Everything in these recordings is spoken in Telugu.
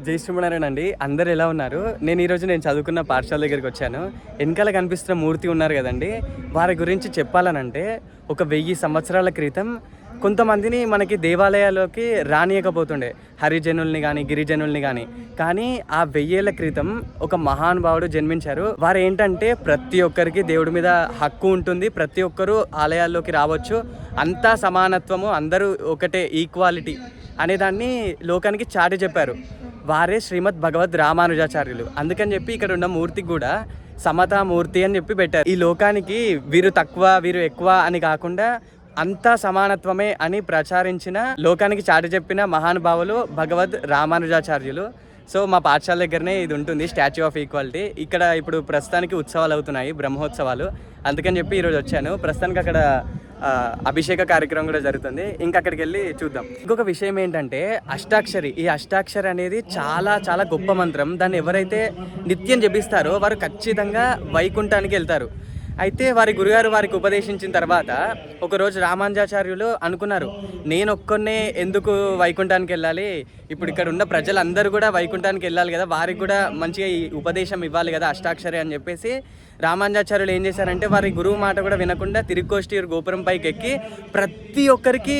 జై శ్రీమణారాయణ అండి అందరు ఎలా ఉన్నారు? నేను ఈరోజు నేను చదువుకున్న పాఠశాల దగ్గరికి వచ్చాను. వెనకాల కనిపిస్తున్న మూర్తి ఉన్నారు కదండి. వారి గురించి చెప్పాలనంటే ఒక వెయ్యి సంవత్సరాల క్రితం కొంతమందిని మనకి దేవాలయాల్లోకి రానియకపోతుండే. హరిజనుల్ని కానీ గిరిజనుల్ని కానీ కానీ ఆ వెయ్యేళ్ళ క్రితం ఒక మహానుభావుడు జన్మించారు. వారు ఏంటంటే ప్రతి ఒక్కరికి దేవుడి మీద హక్కు ఉంటుంది. ప్రతి ఒక్కరూ ఆలయాల్లోకి రావచ్చు. అంతా సమానత్వము అందరూ ఒకటే ఈక్వాలిటీ అనే దాన్ని లోకానికి చాటి చెప్పారు. వారే శ్రీమద్ భగవద్ రామానుజాచార్యులు. అందుకని చెప్పి ఇక్కడ ఉన్న మూర్తికి కూడా సమతామూర్తి అని చెప్పి పెట్టారు. ఈ లోకానికి వీరు తక్కువ వీరు ఎక్కువ అని కాకుండా అంతా సమానత్వమే అని ప్రచారించిన లోకానికి చాటి చెప్పిన మహానుభావులు భగవద్ రామానుజాచార్యులు. సో మా పాఠశాల దగ్గరనే ఇది ఉంటుంది స్టాచ్యూ ఆఫ్ ఈక్వాలిటీ ఇక్కడ ఇప్పుడు ప్రస్తుతానికి ఉత్సవాలు అవుతున్నాయి బ్రహ్మోత్సవాలు. అందుకని చెప్పి ఈరోజు వచ్చాను. ప్రస్తుతానికి అక్కడ అభిషేక కార్యక్రమం కూడా జరుగుతుంది. ఇంకా అక్కడికి వెళ్ళి చూద్దాం. ఇంకొక విషయం ఏంటంటే అష్టాక్షరి. ఈ అష్టాక్షరి అనేది చాలా చాలా గొప్ప మంత్రం. దాన్ని ఎవరైతే నిత్యం జపిస్తారో వారు ఖచ్చితంగా వైకుంఠానికి వెళ్తారు. అయితే వారి గురుగారు వారికి ఉపదేశించిన తర్వాత ఒకరోజు రామానుజాచార్యులు అనుకున్నారు నేను ఒక్కనే ఎందుకు వైకుంఠానికి వెళ్ళాలి? ఇప్పుడు ఇక్కడ ఉన్న ప్రజలందరూ కూడా వైకుంఠానికి వెళ్ళాలి కదా వారికి కూడా మంచిగా ఈ ఉపదేశం ఇవ్వాలి కదా అష్టాక్షరి అని చెప్పేసి రామానుజాచార్యులు ఏం చేశారంటే వారి గురువు మాట కూడా వినకుండా తిరుక్కోష్టి గోపురం పైకి ఎక్కి ప్రతి ఒక్కరికి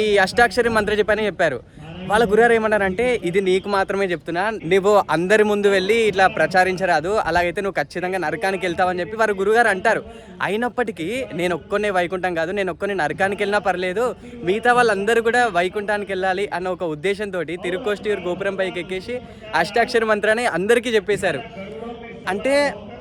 ఈ అష్టాక్షరి మంత్ర చెప్పని చెప్పారు. వాళ్ళ గురుగారు ఏమన్నారంటే ఇది నీకు మాత్రమే చెప్తున్నా. నువ్వు అందరి ముందు వెళ్ళి ఇట్లా ప్రచారించరాదు. అలాగైతే నువ్వు ఖచ్చితంగా నరకానికి వెళ్తావని చెప్పి వారి గురుగారు అంటారు. అయినప్పటికీ నేను ఒక్కొనే వైకుంఠం కాదు నేను ఒక్కొని నరకానికి వెళ్ళినా పర్లేదు. మిగతా వాళ్ళందరూ కూడా వైకుంఠానికి వెళ్ళాలి అన్న ఒక ఉద్దేశంతో తిరుకోష్టి గోపురం పైకి ఎక్కేసి అష్టాక్షర మంత్రాన్ని అందరికీ చెప్పేశారు. అంటే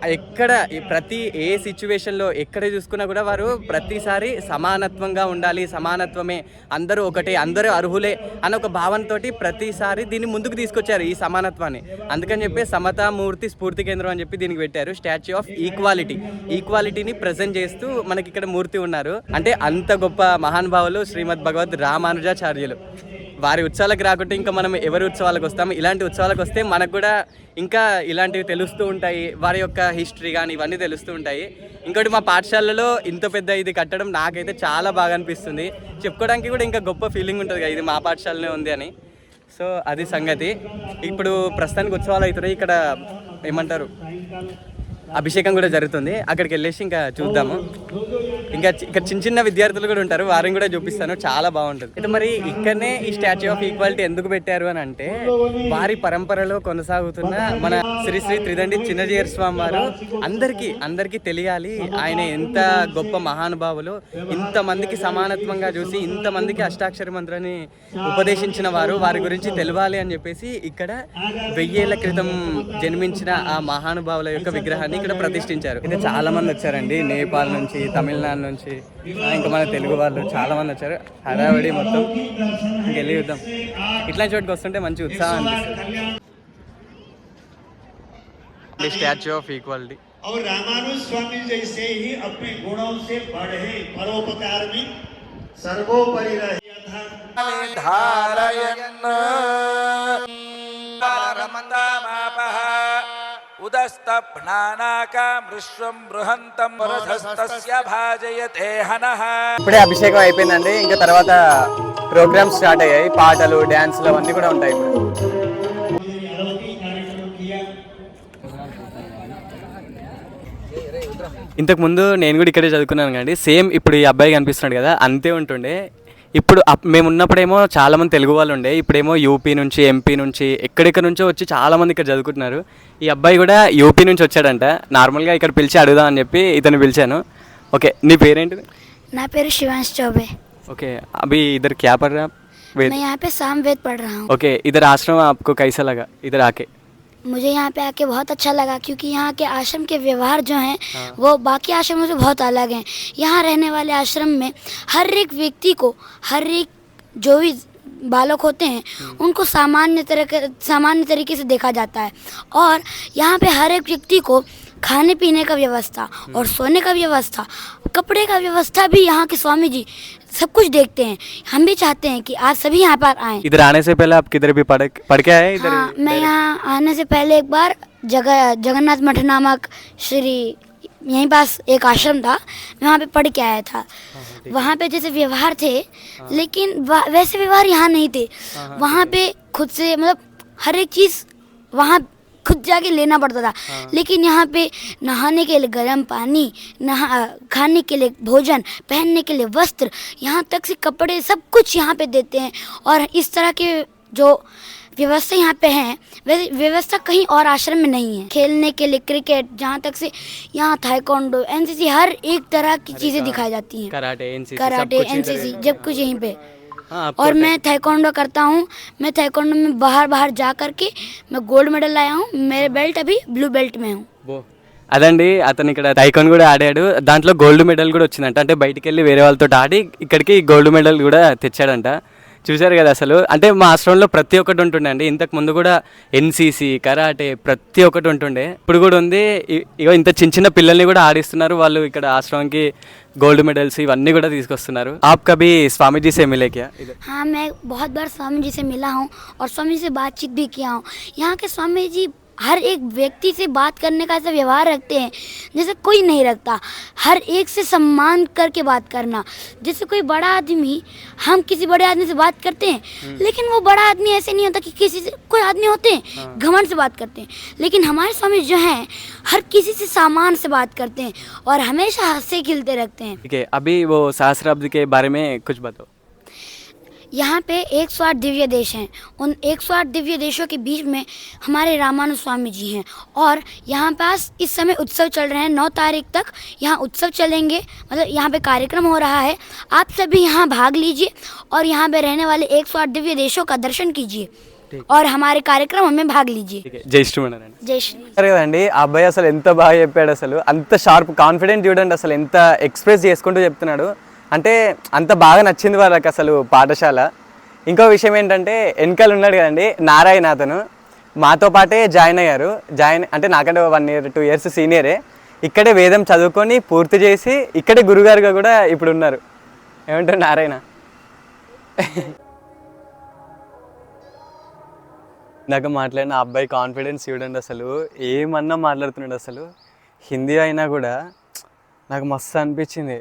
ఎక్కడ ప్రతి ఏ సిచ్యువేషన్లో ఎక్కడ చూసుకున్నా కూడా వారు ప్రతిసారి సమానత్వంగా ఉండాలి సమానత్వమే అందరూ ఒకటే అందరూ అర్హులే అన్న ఒక భావనతో ప్రతిసారి దీన్ని ముందుకు తీసుకొచ్చారు ఈ సమానత్వాన్ని. అందుకని చెప్పి సమతామూర్తి స్ఫూర్తి కేంద్రం అని చెప్పి దీనికి పెట్టారు స్టాచ్యూ ఆఫ్ ఈక్వాలిటీ. ఈక్వాలిటీని ప్రజెంట్ చేస్తూ మనకి ఇక్కడ మూర్తి ఉన్నారు. అంటే అంత గొప్ప మహానుభావులు శ్రీమద్ భగవద్ రామానుజాచార్యులు. వారి ఉత్సవాలకు రాకుంటే ఇంకా మనం ఎవరి ఉత్సవాలకు వస్తాం ఇలాంటి ఉత్సవాలకు వస్తే మనకు కూడా ఇంకా ఇలాంటివి తెలుస్తూ ఉంటాయి. వారి యొక్క హిస్టరీ కానీ ఇవన్నీ తెలుస్తూ ఉంటాయి. ఇంకోటి మా పాఠశాలలో ఇంత పెద్ద ఇది కట్టడం నాకైతే చాలా బాగా అనిపిస్తుంది. చెప్పుకోవడానికి కూడా ఇంకా గొప్ప ఫీలింగ్ ఉంటుంది కదా ఇది మా పాఠశాలనే ఉంది అని. సో అది సంగతి. ఇప్పుడు ప్రస్తుతానికి ఉత్సవాలు అవుతున్నాయి. ఇక్కడ ఏమంటారు? అభిషేకం కూడా జరుగుతుంది. అక్కడికి వెళ్ళేసి ఇంకా చూద్దాము. ఇంకా ఇక్కడ చిన్న చిన్న విద్యార్థులు కూడా ఉంటారు. వారిని కూడా చూపిస్తాను. చాలా బాగుంటుంది. అయితే మరి ఇక్కడనే ఈ స్టాచ్యూ ఆఫ్ ఈక్వాలిటీ ఎందుకు పెట్టారు అని అంటే వారి పరంపరలో కొనసాగుతున్న మన శ్రీ శ్రీ త్రిదండి చిన్నజీయర్ స్వామి వారు అందరికీ అందరికీ తెలియాలి ఆయన ఎంత గొప్ప మహానుభావులు ఇంతమందికి సమానత్వంగా చూసి ఇంతమందికి అష్టాక్షర మంత్రాన్ని ఉపదేశించిన వారు వారి గురించి తెలియాలి అని చెప్పేసి ఇక్కడ వెయ్యేళ్ళ క్రితం జన్మించిన ఆ మహానుభావుల యొక్క విగ్రహాన్ని ఇక్కడ ప్రతిష్ఠించారు ఇది చాలా మంది వచ్చారండి నేపాల్ నుంచి తమిళనాడు నుంచి ఆ, ఇంకా మన తెలుగు వాళ్ళు చాలా మంది వచ్చారు హడావిడి మొత్తం ఇంకెళ్ళి చూద్దాం ఇట్లాంటి చోటుకి వస్తుంటే మంచి ఉత్సాహం అనిపిస్తుంది స్టాచ్యూ ఆఫ్ ఈక్వాలిటీ और रामानुज स्वामी जैसे ही अपने गुणों से बढ़े परोपकार में सर्वोपरि रहे था धारयन् ఇప్పుడే అభిషేకం అయిపోయిందండి. ఇంకా తర్వాత ప్రోగ్రామ్స్ స్టార్ట్ అయ్యాయి. పాటలు డ్యాన్స్లు అవన్నీ కూడా ఉంటాయి ఇంతకు ఇంతకుముందు నేను కూడా ఇక్కడే చదువుకున్నాను కండి సేమ్ ఇప్పుడు ఈ అబ్బాయి కనిపిస్తున్నాడు కదా అంతే ఉంటుండే. ఇప్పుడు అప్- మేము ఉన్నప్పుడేమో చాలా మంది తెలుగు వాళ్ళు ఉండే ఇప్పుడేమో యూపీ నుంచి ఎంపీ నుంచి ఎక్కడెక్కడ నుంచో వచ్చి చాలా మంది ఇక్కడ చదువుకుంటున్నారు ఈ అబ్బాయి కూడా యూపీ నుంచి వచ్చాడంట నార్మల్గా ఇక్కడ పిలిచి అడుగుదాం అని చెప్పి ఇతను పిలిచాను ఓకే నీ పేరేంటి నా పేరు శివాంశ్ చౌబే ओके अभी इधर क्या पढ़ रहे हैं आप वेद मैं यहाँ पे सामवेद पढ़ रहा हूँ ओके इधर आश्रम आपको कैसा लगा इधर आके मुझे यहाँ पे आके बहुत अच्छा लगा क्योंकि यहाँ के आश्रम के व्यवहार जो हैं हाँ। वो बाकी आश्रमों से बहुत अलग हैं। यहाँ रहने वाले आश्रम में हर एक व्यक्ति को हर एक जो भी बालक होते हैं उनको सामान्य तरह सामान्य तरीके से देखा जाता है। और यहाँ पे हर एक व्यक्ति को खाने पीने का व्यवस्था और सोने का व्यवस्था कपड़े का व्यवस्था भी यहाँ के स्वामी जी सब कुछ देखते हैं। हम भी चाहते हैं कि आज सभी यहाँ पर आए। इधर आने से पहले आप किधर भी पढ़ पढ़ के आए? इधर हाँ मैं यहाँ आने से पहले एक बार जगह जगन्नाथ मठ नामक श्री यहीं पास एक आश्रम था। मैं वहाँ पे पढ़ के आया था। वहाँ पे जैसे व्यवहार थे लेकिन वैसे व्यवहार यहाँ नहीं थे। वहाँ पे खुद से मतलब हर एक चीज़ वहाँ खुद जाके लेना पड़ता था। हाँ। लेकिन यहाँ पे नहाने के लिए गर्म पानी नहा खाने के लिए भोजन पहनने के लिए वस्त्र यहाँ तक से कपड़े सब कुछ यहाँ पे देते हैं। और इस तरह के जो व्यवस्था यहाँ पे है वैसे व्यवस्था कहीं और आश्रम में नहीं है। खेलने के लिए क्रिकेट जहाँ तक से यहाँ थाईकोंडो एनसीसी हर एक तरह की चीज़ें दिखाई जाती हैं। कराटे एनसीसी कराटे एनसीसी जब कुछ यहीं पे। हाँ आपको और मैं taekwondo करता हूँ मैं taekwondo में बाहर बाहर जा करके मैं गोल्ड मेडल लाया हूँ मेरे बेल्ट अभी ब्लू बेल्ट में हूँ బో అదండి అతను ఇక్కడ టైకాన్ కూడా ఆడాడు దాంట్లో గోల్డ్ మెడల్ కూడా వచ్చిందంట అంటే బయటికి వెళ్ళి వేరే వాళ్ళతో ఆడి ఇక్కడికి గోల్డ్ మెడల్ కూడా తెచ్చాడంట చూశారు కదా అసలు అంటే మా ఆశ్రమంలో ప్రతి ఒక్కటి ఉంటుండే అండి ఇంతకు ముందు కూడా ఎన్సీసీ కరాటే ప్రతి ఒక్కటి ఉంటుండే ఇప్పుడు కూడా ఉంది ఇ- ఇగో ఇంత చిన్న చిన్న పిల్లల్ని కూడా ఆడిస్తున్నారు వాళ్ళు ఇక్కడ ఆశ్రమంకి గోల్డ్ మెడల్స్ ఇవన్నీ కూడా తీసుకొస్తున్నారు ఆప్ కభీ స్వామీజీ సే మిలే క్యా ఇదే हाँ मैं बहुत बार स्वामी जी से मिला हूँ और स्वामी जी से बातचीत भी किया हूँ यहाँ के स्वामी जी हर एक व्यक्ति से बात करने का ऐसा व्यवहार रखते हैं जैसे कोई नहीं रखता। हर एक से सम्मान करके बात करना। जैसे कोई बड़ा आदमी हम किसी बड़े आदमी से बात करते हैं लेकिन वो बड़ा आदमी ऐसे नहीं होता कि किसी से कोई आदमी होते हैं घमंड से बात करते हैं। लेकिन हमारे स्वामी जो हैं हर किसी से सामान से बात करते हैं और हमेशा हँसते खिलते रखते हैं। ठीक है अभी वो सहस्राब्दी के बारे में कुछ बताओ। यहाँ पे एक सौ आठ दिव्य देश हैं उन एक सौ आठ दिव्य देशों के बीच में हमारे रामानु स्वामी जी हैं और यहाँ पास इस समय उत्सव चल रहे हैं नौ तारीख तक यहाँ उत्सव चलेंगे मतलब यहाँ पे कार्यक्रम हो रहा है आप सभी यहाँ भाग लीजिए और यहाँ पे रहने वाले एक सौ आठ दिव्य देशों का दर्शन कीजिए और हमारे कार्यक्रम में भाग लीजिए ठीक है जय శ్రీమన్నారాయణ जय श्री చూసారు కదండి ఆ అబ్బాయి అసలు ఎంత బాగా చెప్పాడు అసలు అంత షార్ప్ కాన్ఫిడెంట్ చూడండి అసలు ఎంత ఎక్స్ప్రెస్ చేసుకుంటూ చెప్తున్నాడు అంటే అంత బాగా నచ్చింది వాళ్ళకి అసలు పాఠశాల. ఇంకో విషయం ఏంటంటే వెనకాల ఉన్నాడు కదండి నారాయణ అతను. మాతో పాటే జాయిన్ అయ్యారు. జాయిన్ అంటే నాకంటే వన్ ఇయర్ టూ ఇయర్స్ సీనియరే. ఇక్కడే వేదం చదువుకొని పూర్తి చేసి ఇక్కడే గురుగారుగా కూడా ఇప్పుడు ఉన్నారు. ఏమంటారు నారాయణ? ఇందాక మాట్లాడిన అబ్బాయి కాన్ఫిడెన్స్ చూడండి అసలు. ఏమన్నా మాట్లాడుతున్నాడు అసలు. హిందీ అయినా కూడా నాకు మస్తు అనిపించింది.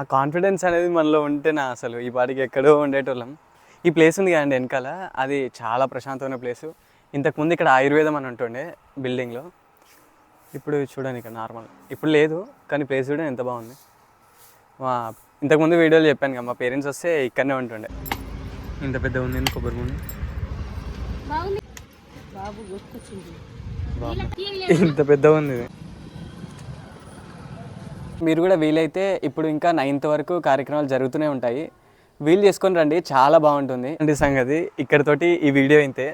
ఆ కాన్ఫిడెన్స్ అనేది మనలో ఉంటేనా అసలు ఈ పాటికి ఎక్కడో ఉండేటోళ్ళం. ఈ ప్లేస్ ఉంది కదండి వెనకాల. అది చాలా ప్రశాంతమైన ప్లేసు ఇంతకుముందు ఇక్కడ ఆయుర్వేదం అని ఉంటుండే బిల్డింగ్లో ఇప్పుడు చూడండి ఇక్కడ నార్మల్ ఇప్పుడు లేదు కానీ ప్లేస్ కూడా ఎంత బాగుంది. మా ఇంతకుముందు వీడియోలో చెప్పాను కదా మా పేరెంట్స్ వస్తే ఇక్కడనే ఉంటుండే. ఇంత పెద్ద ఉంది కొబ్బరి ముందు ఇంత పెద్ద ఉంది ఇది. మీరు కూడా వీలైతే ఇప్పుడు ఇంకా నైన్త్ వరకు కార్యక్రమాలు జరుగుతూనే ఉంటాయి. వీలు చేసుకొని రండి చాలా బాగుంటుంది. అండి సంగతి ఇక్కడతోటి ఈ వీడియో ఇంతే.